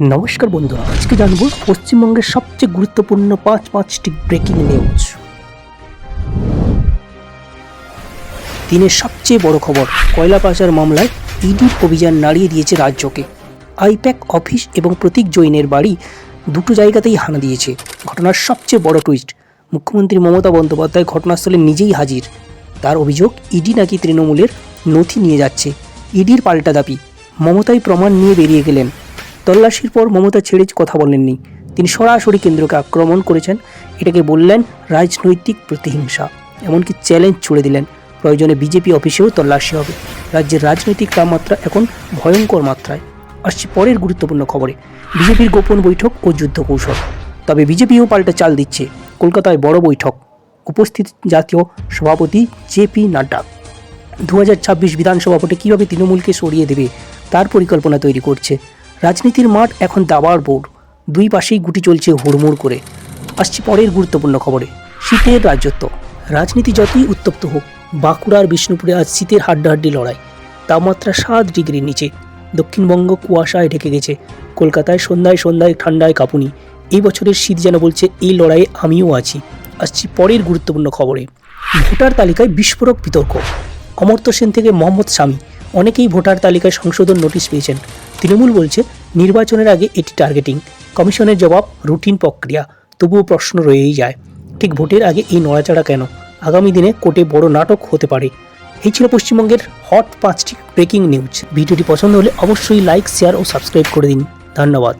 নমস্কার বন্ধুরা, আজকে জানব পশ্চিমবঙ্গের সবচেয়ে গুরুত্বপূর্ণ পাঁচ, পাঁচটি ব্রেকিং নিউজ দিনের সবচেয়ে বড় খবর, কয়লা পাচার মামলায় ইডির অভিযান নাড়িয়ে দিয়েছে রাজ্যকে। আইপ্যাক অফিস এবং প্রতীক জৈনের বাড়ি দুটো জায়গাতেই হানা দিয়েছে। ঘটনার সবচেয়ে বড় টুইস্ট মুখ্যমন্ত্রী মমতা বন্দ্যোপাধ্যায় ঘটনাস্থলে নিজেই হাজির। তার অভিযোগ ইডি নাকি তৃণমূলের নথি নিয়ে যাচ্ছে। ইডির পাল্টা দাবি, মমতাই প্রমাণ নিয়ে বেরিয়ে গেলেন। তল্লাশির পর মমতা ছেড়ে কথা বলেননি। তিনি সরাসরি কেন্দ্রকে আক্রমণ করেছেন। এটাকে বললেন রাজনৈতিক প্রতিহিংসা। এমনকি চ্যালেঞ্জ ছুড়ে দিলেন। প্রয়োজনে বিজেপি অফিসেও তল্লাশি হবে। রাজ্যের রাজনৈতিক তাপমাত্রা এখন ভয়ঙ্কর মাত্রায়। আসছে পরের গুরুত্বপূর্ণ খবরে। বিজেপির গোপন বৈঠক ও যুদ্ধ কৌশল তবে বিজেপিও পাল্টা চাল দিচ্ছে। কলকাতায় বড় বৈঠক। উপস্থিত জাতীয় সভাপতি জেপি নাড্ডা। দু হাজার ছাব্বিশ বিধানসভা ভোটে কীভাবে তৃণমূলকে সরিয়ে দেবে, তার পরিকল্পনা তৈরি করছে রাজনীতির মাঠ এখন দাবার বোর্ড। দুই পাশেই গুটি চলছে হুড়মুড় করে। আসছি পরের গুরুত্বপূর্ণ খবরে, শীতের রাজত্ব। রাজনীতি যতই উত্তপ্ত হোক বাঁকুড়ার বিষ্ণুপুরে আজ শীতের হাড্ডাহাড্ডি লড়াই। তাপমাত্রা সাত ডিগ্রির নিচে। দক্ষিণবঙ্গ কুয়াশায় ঢেকে গেছে। কলকাতায় সন্ধ্যায় সন্ধ্যায় ঠান্ডায় কাঁপুনি। এই বছরের শীত যেন বলছে, এই লড়াইয়ে আমিও আছি। আসছি পরের গুরুত্বপূর্ণ খবরে। ভোটার তালিকায় বিস্ফোরক বিতর্ক। অমর্ত্য সেন থেকে মোহাম্মদ শামী। অনেকেই ভোটার তালিকায় সংশোধন নোটিশ পেয়েছেন। তৃণমূল বলছে নির্বাচনের আগে এটি টার্গেটিং কমিশনের জবাব, রুটিন প্রক্রিয়া। তবুও প্রশ্ন রয়েই যায়, ঠিক ভোটের আগে এই নড়াচড়া কেন? আগামী দিনে কোটে বড় নাটক হতে পারে। এই ছিল পশ্চিমবঙ্গের হট পাঁচটি ব্রেকিং নিউজ ভিডিওটি পছন্দ হলে অবশ্যই লাইক শেয়ার ও সাবস্ক্রাইব করে দিন। ধন্যবাদ।